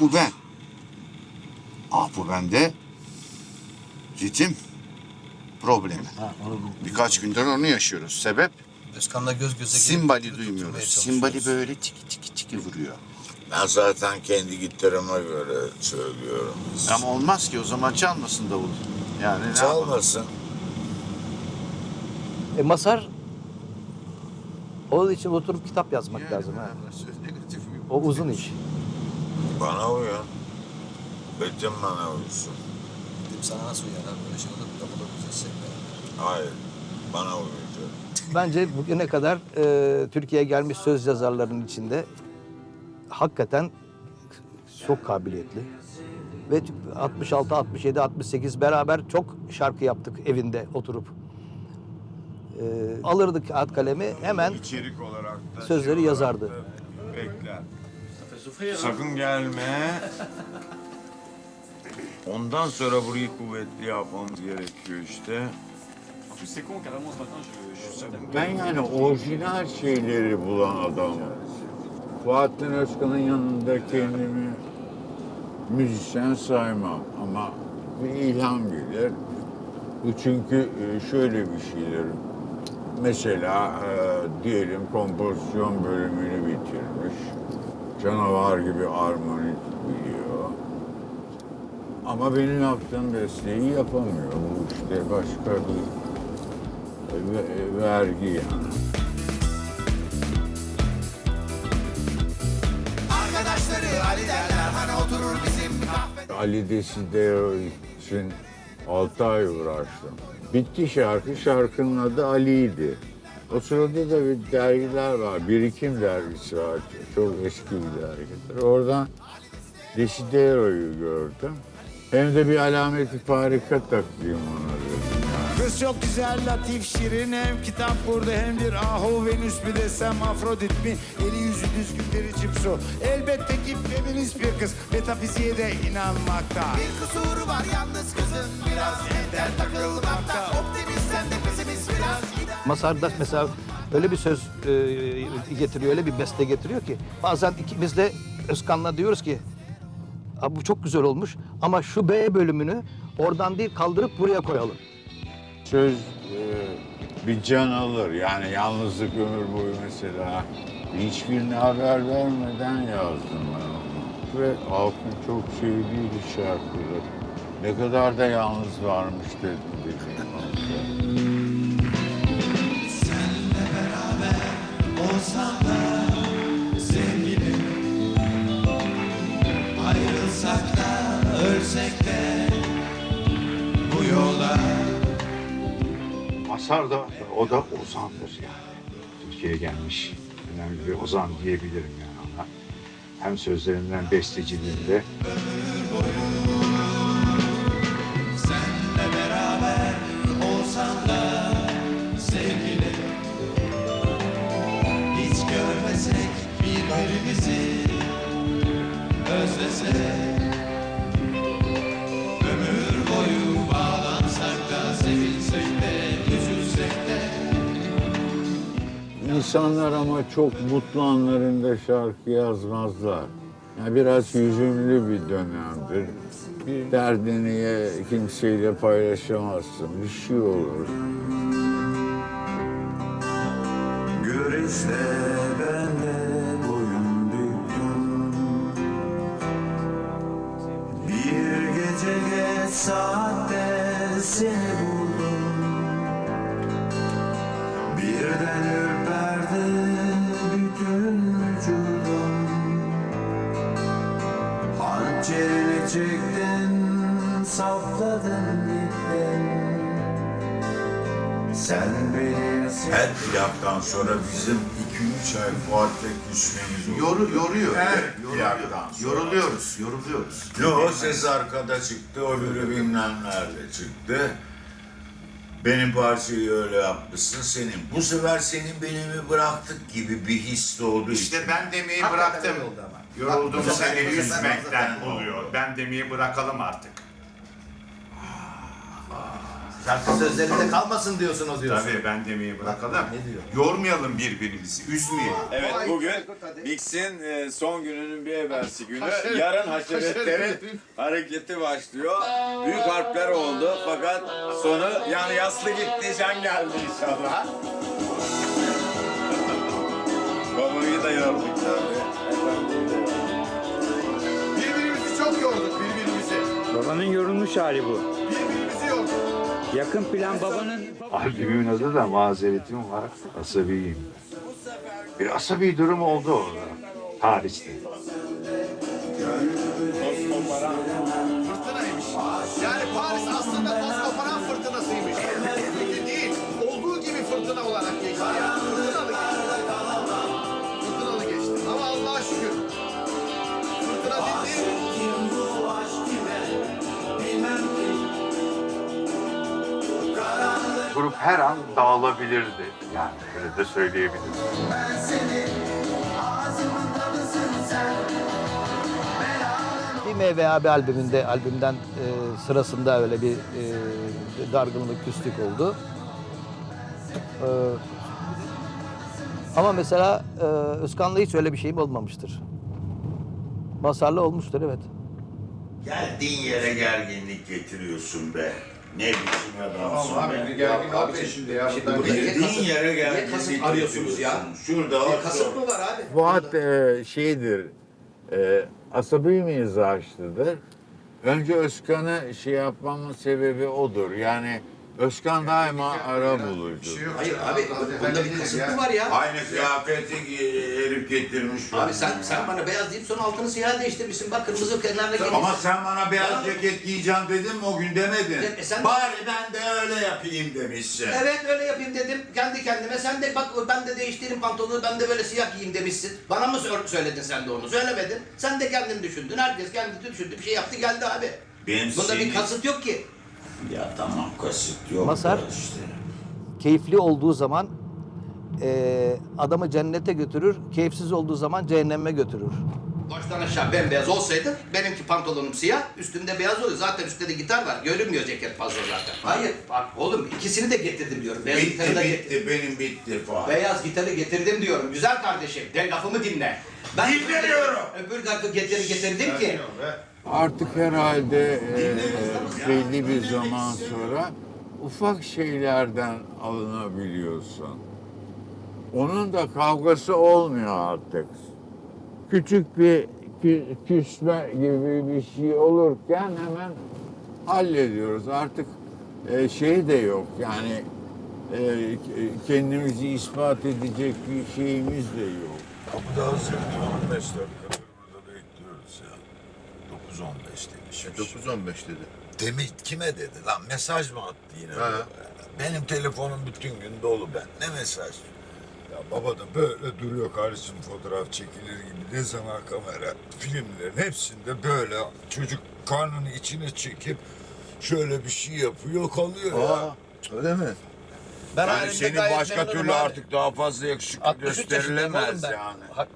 bu ben. Ah bu bende ritim problemi. Ha, onu Birkaç gündür onu yaşıyoruz. Sebep? Özkan'la göz göze gelip Simbali duymuyoruz. Simbali böyle tiki tiki tiki vuruyor. Ben zaten kendi gitarıma göre söylüyorum. Ama olmaz ki o zaman çalmasın davul. Yani ne? Çalmasın. E, Masar onun için oturup kitap yazmak Yani lazım. Ha. O uzun iş. Bana uyun. Bütün bana uysun. Dedim sana nasıl uyar abi böyle şey olur. Double okuyacağız Hayır. Bana uyacak. Bence bugüne kadar e, Türkiye'ye gelmiş söz yazarlarının içinde hakikaten çok kabiliyetli. Ve 66, 67, 68 beraber çok şarkı yaptık evinde oturup. E, alırdık kağıt kalemi hemen İçerik olarak da Sözleri şey olarak yazardı. da Bekler. Sakın gelme. Ondan sonra burayı kuvvetli yapmamız gerekiyor işte. Ben yani orijinal şeyleri bulan adamım. Fuattin Özkan'ın yanında kendimi müzisyen saymam ama bir ilham gelir. Bu çünkü e, şöyle bir şeyler. Mesela e, diyelim kompozisyon bölümünü bitirmiş. Canavar gibi armonik biliyor. Ama benim yaptığım besteyi yapamıyor. Bu işte başka bir ve- vergi yani. Arkadaşları Ali derler hani oturur bizim kahvede Ali Desidero için 6 ay uğraştım. Bitti şarkı, şarkının adı Ali'ydi. O sırada da bir dergiler var, Birikim dergisi var. Çok eski bir dergidir. Oradan Desidero'yu gördüm. Hem de bir alameti farika takayım ona dedim. yani. Kız çok güzel, latif, şirin Hem kitap burada hem bir ahu Venüs bir desem Afrodit mi? Eli yüzü düzgün bir cipso Elbette ki feminist bir kız Metafiziğe de inanmakta Bir kusuru var yalnız kızın Biraz enter takılmakta pesimist biraz Masar da mesela öyle bir söz e, getiriyor, öyle bir beste getiriyor ki bazen ikimiz de Özkan'la diyoruz ki "Abi bu çok güzel olmuş ama şu B bölümünü oradan değil kaldırıp buraya koyalım. Söz e, bir can alır. Yani yalnızlık ömür boyu mesela. Hiçbirine haber vermeden yazdım ben onu. Ve halkın çok sevdiği bir şarkıdır. Ne kadar da yalnız varmış dedim dediğim Masar da o da ozandır yani. Türkiye'ye gelmiş önemli bir ozan diyebilirim yani ona. Hem sözlerinden besteciliğinde Senle İnsanlar ama çok mutlu anlarında şarkı yazmazlar. Yani biraz hüzünlü bir dönemdir. Bir derdini kimseyle paylaşamazsın. Bir şey olur. Gör işte ben de boyun büktüm. Bir gece geç saatte seni buldum. Sen beni Her plaktan sonra bizim 2-3 ay Fuat'la küsmemiz oldu. Yoru, yoruyor. Her yoruyor. plaktan sonra. Yoruluyoruz, yoruluyoruz. Ne o ses arkada çıktı, öbürü bilmem nerede çıktı. Benim parçayı öyle yapmışsın senin. Bu sefer senin benimi bıraktık gibi bir his doğdu. İşte ben demeyi Hakikaten bıraktım. öyle oldu ama. Yoruldum Bak, bu sefer- seni bu sefer üzmekten hakikaten oluyor. Ben demeyi bırakalım artık. Şarkı sözlerinde kalmasın diyorsun o diyorsun. Tabii ben demeyi bırakalım. Ne diyor? Yormayalım birbirimizi, üzmeyelim. Evet bugün Mix'in e, son gününün bir evvelsi günü. Yarın haşeretlerin hareketi başlıyor. Büyük harpler oldu fakat sonu yani yaslı gitti can geldi inşallah. Babayı da yorduk tabii. Efendim de yorduk. Birbirimizi çok yorduk birbirimizi. Babanın yorulmuş hali bu. Yakın plan babanın... Albümün adı da mazeretim var, asabiyim. Bir asabi durum oldu orada, Paris'te. Fırtınaymış. Yani Paris aslında Toskoparan fırtınasıymış. Değil, olduğu gibi fırtına olarak geçti. Grup her an dağılabilirdi. Yani öyle de söyleyebilirim. Bir Meyve abi albümünde, albümden e, sırasında öyle bir e, dargınlık, küslük oldu. E, ama mesela e, Özkan'la hiç öyle bir şeyim olmamıştır. Masarlı olmuştur evet. Geldiğin yere gerginlik getiriyorsun be. Ne biçim adamsın Abi be. bir gergin oldu şimdi ya. Buradan Girdiğin yere gerginlik kasıt arıyorsunuz ya? Şurada otur. Kasıt mı var abi? Fuat e, şeydir, e, asabi mizaçlıdır. Önce Özkan'ı şey yapmamın sebebi odur. Yani Özkan daima ara bulucu. Hayır abi, bunda bir kasıt mı var ya? Aynı kıyafeti gi- herif getirmiş. Abi sen sen bana beyaz deyip sonra altını siyah değiştirmişsin. Bak kırmızı kenarına gelmiş. Ama sen bana beyaz ceket giyeceğim dedin mi o gün demedin. E, sen- Bari ben de öyle yapayım demişsin. Evet öyle yapayım dedim kendi kendime. Sen de bak ben de değiştireyim pantolonu ben de böyle siyah giyeyim demişsin. Bana mı sor- söyledin sen de onu? Söylemedin. Sen de kendin düşündün. Herkes kendi düşündü. Bir şey yaptı geldi abi. Benim Bunda senin- bir kasıt yok ki. Ya tamam kasıt yok. Masar. da işte. Keyifli olduğu zaman e, adamı cennete götürür, keyifsiz olduğu zaman cehenneme götürür. Baştan aşağı bembeyaz olsaydı benimki pantolonum siyah, üstünde beyaz oluyor. Zaten üstte de gitar var. Görünmüyor ceket fazla zaten. Hayır bak oğlum ikisini de getirdim diyorum. Beyaz gitarı Bitti da bitti benim bitti Fuat. Beyaz gitarı getirdim diyorum. Güzel kardeşim. De lafımı dinle. Ben Dinlemiyorum. Öbür tarafı getiri getirdim ki. Artık herhalde e, belli bir zaman sonra ufak şeylerden alınabiliyorsun. Onun da kavgası olmuyor artık. Küçük bir kü- küsme gibi bir şey olurken hemen hallediyoruz. Artık e, şey de yok yani e, kendimizi ispat edecek bir şeyimiz de yok. Kapıda hazır. 15 dakikadır burada bekliyoruz ya. 9.15 demiş. 9-15 dedi. Demin kime dedi lan? Mesaj mı attı yine? Ha. Benim telefonum bütün gün dolu ben. Ne mesaj? Ya baba da böyle duruyor kardeşim fotoğraf çekilir gibi. Ne zaman kamera filmlerin hepsinde böyle çocuk karnını içine çekip şöyle bir şey yapıyor kalıyor ya. Öyle mi? Ben Yani senin başka türlü abi. artık daha fazla yakışıklı 63 yaşındayım oğlum gösterilemez yani. Hak-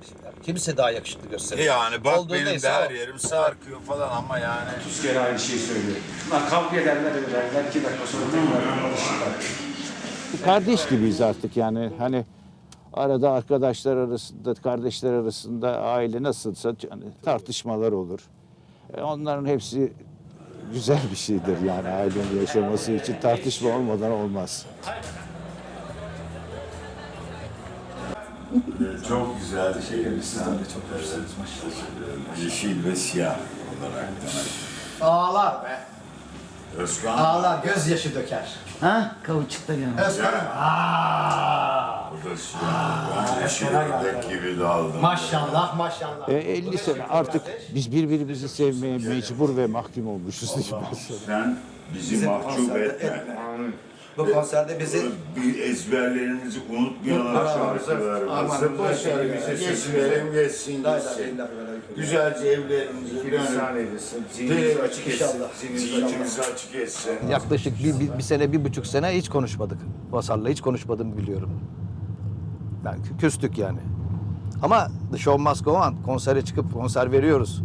Kimse daha yakışıklı gösteriyor. E yani bak Olduğu benim de her o. yerim sarkıyor falan ama yani. Üç kere aynı şeyi söylüyor. Bunlar kavga ederler ederler. iki dakika sonra tekrar konuşurlar. Kardeş gibiyiz artık yani hani arada arkadaşlar arasında, kardeşler arasında aile nasılsa hani tartışmalar olur. E, Onların hepsi güzel bir şeydir yani ailenin yaşaması için tartışma olmadan olmaz. Çok güzel şey. Sizden de çok Yeşil ve siyah olarak. Ağlar be. Özkan. Ağlar, gözyaşı döker. Ha? Kavuçukta yanıyor. Özkan'ım. Aaa. Bu da Ben şiirdeki gibi daldım. Maşallah, maşallah. E, 50 sene artık biz birbirimizi sevmeye mecbur ve mahkum olmuşuz mi? Sen bizi mahcup etme. Bu konserde bizi Bir ezberlerimizi unutmayalım şarkılarımızı. Başarı bize geçmeyelim geçsin gitsin. Güzelce evlerimizi dönün. Zihnimizi açık etsin. Zihnimizi açık etsin. yaklaşık bir, bir, bir sene, bir buçuk sene hiç konuşmadık. Vasar'la hiç konuşmadığımı biliyorum. Yani kü- küstük yani. Ama The Show Must Go On konsere çıkıp konser veriyoruz.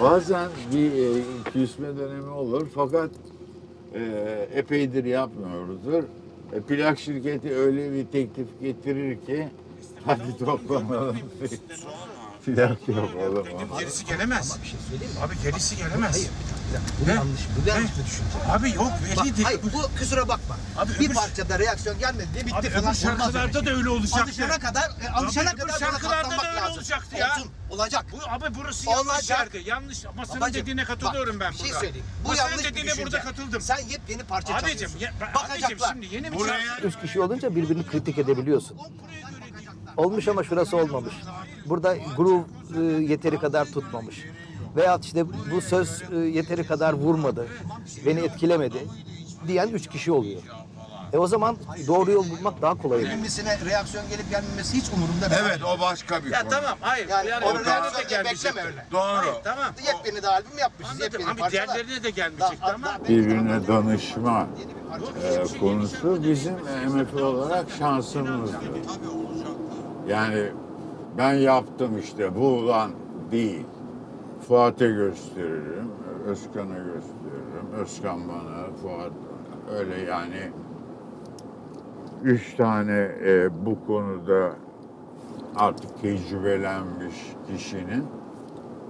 Bazen bir e, küsme dönemi olur fakat e, epeydir yapmıyoruzdur. E, plak şirketi öyle bir teklif getirir ki hadi toplanalım plak yapalım. Gerisi gelemez. Abi gerisi gelemez. Bu yanlış, bu yanlış bir düşünce. Abi yok Bak, belli değil. hayır bu kusura bakma. Abi bir öbür- parçada reaksiyon gelmedi diye bitti Abi falan. öbür Olmaz öyle şarkılarda şey. da öyle olacaktı. Alışana kadar, e, alışana öbür kadar buna şarkılarda da katlanmak öyle lazım. olacaktı ya. Olsun, olacak. Bu, abi burası yanlış Olacak. yerdi. Yanlış. Masanın Babacım, dediğine katılıyorum bak, ben bir burada. şey söyleyeyim. Bu Masanın yanlış bir dediğine düşünce. burada katıldım. Sen yepyeni parça Abicim, çalıyorsun. ya, abicim Bakacaklar. şimdi yeni bir Buraya şarkı. Üç kişi olunca birbirini kritik edebiliyorsun. Olmuş ama şurası olmamış. Burada groove e, yeteri kadar tutmamış. Veyahut işte bu söz e, yeteri kadar vurmadı, beni etkilemedi diyen üç kişi oluyor. E o zaman doğru yol bulmak daha kolay. Birbirine reaksiyon gelip gelmemesi hiç umurumda değil. Evet o başka bir Ya konu. tamam hayır. Yani Yani, onu yani de reaksiyon diye gelmeyecekti. bekleme öyle. Doğru. Hayır, tamam. Yepyeni de albüm yapmışız, Anladım. yepyeni Abi parçalar. diğerlerine de gelmeyecekti Daha- ama. daha- Birbirine danışma e, konusu bizim MF olarak şansımızdı. Yani ben yaptım işte bu ulan değil. Fuat'a gösteririm, Özkan'a gösteririm, Özkan bana, Fuat. Öyle yani üç tane e, bu konuda artık tecrübelenmiş kişinin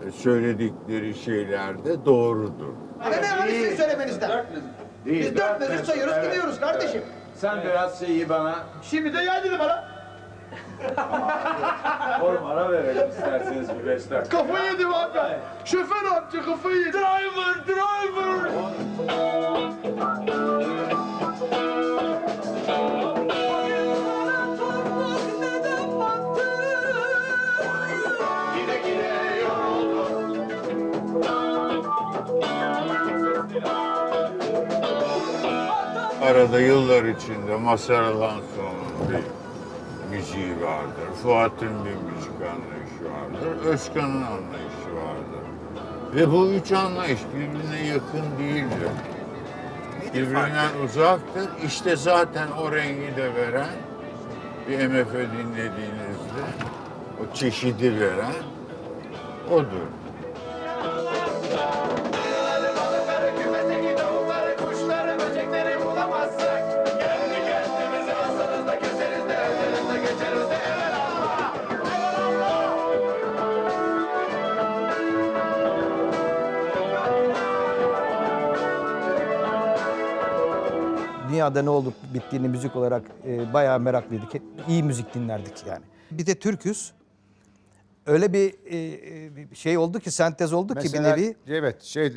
e, söyledikleri şeyler de doğrudur. Ne ne var sizin söylemenizden? Biz dört mezun sayıyoruz, gidiyoruz kardeşim. Sen biraz şeyi bana Şimdi de dedi bana. Oğlum ara verelim isterseniz bir beş dakika. Kafayı yedim abi. Şoför amca kafayı yedi. Driver, driver. Arada yıllar içinde Mazhar Alanson'un bir müziği vardır. Fuat'ın bir müzik anlayışı vardır. Özkan'ın anlayışı vardır. Ve bu üç anlayış birbirine yakın değildir. Birbirinden uzaktır. İşte zaten o rengi de veren bir MF dinlediğinizde o çeşidi veren odur. Dünyada ne olup bittiğini müzik olarak e, bayağı meraklıydık. Hep iyi müzik dinlerdik yani. Bir de Türküz. öyle bir, e, e, şey oldu ki sentez oldu ki bir nevi. Evet şey e,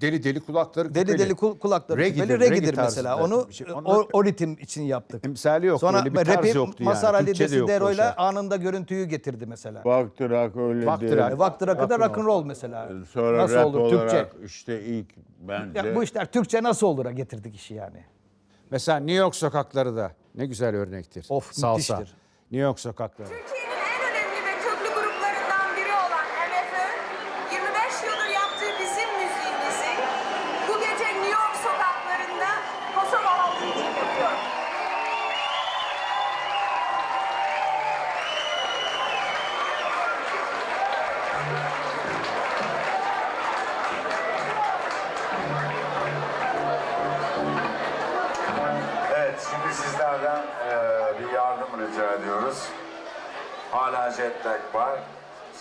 deli deli kulakları Deli küpeli. deli kul- kulakları Regidir, küpeli regi regidir mesela. Onu şey. o, Onlar- o ritim için yaptık. Emsali yok. Sonra öyle bir tarz rapi yoktu yani. Mazhar Ali Desidero'yla oysa. anında görüntüyü getirdi mesela. Baktırak öyle Baktırak. E, Vakti Rakı'da Rock'n'roll. rock'n'roll mesela. Sonra nasıl rap olur olarak Türkçe? işte ilk bence Ya bu işler Türkçe nasıl olur'a getirdik işi yani. Mesela New York sokakları da ne güzel örnektir. Of, Salsa. müthiştir. New York sokakları. Türkiye'nin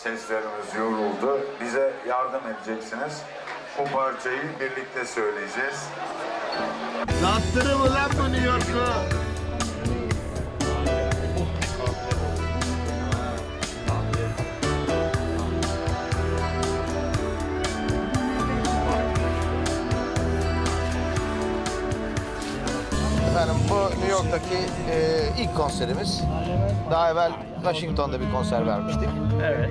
Seslerimiz yoruldu. Bize yardım edeceksiniz. Bu parçayı birlikte söyleyeceğiz. Dağıttırır mı lan bu New York'u? Bu New York'taki e, ilk konserimiz. Daha evvel Washington'da bir konser vermiştik. Evet.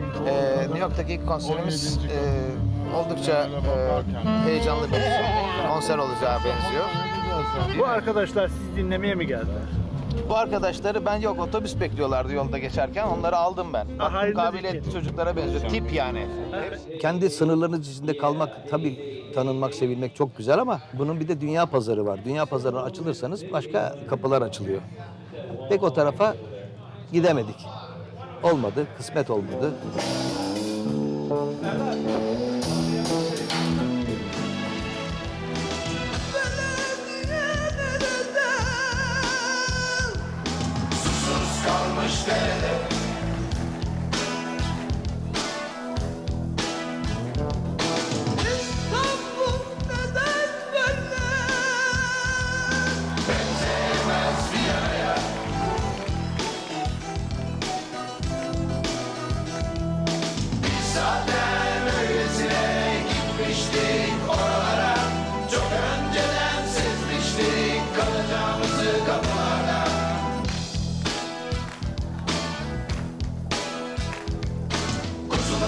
New York'taki ilk konserimiz e, oldukça e, heyecanlı bir konser olacağı benziyor. Bu arkadaşlar sizi dinlemeye mi geldiler? Bu arkadaşları ben yok otobüs bekliyorlardı yolda geçerken onları aldım ben. Baktım kabiliyetli çocuklara benziyor. Tip yani. Kendi sınırlarınız içinde kalmak tabii tanınmak, sevilmek çok güzel ama bunun bir de dünya pazarı var. Dünya pazarına açılırsanız başka kapılar açılıyor. Pek o tarafa gidemedik. Olmadı, kısmet olmadı. Kuzuları,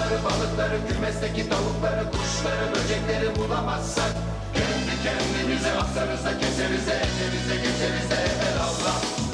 Balıkları balıkları kümesteki tavukları kuşları böcekleri bulamazsak Kendi kendimize asarıza keserize etemize geçerize. Evelallah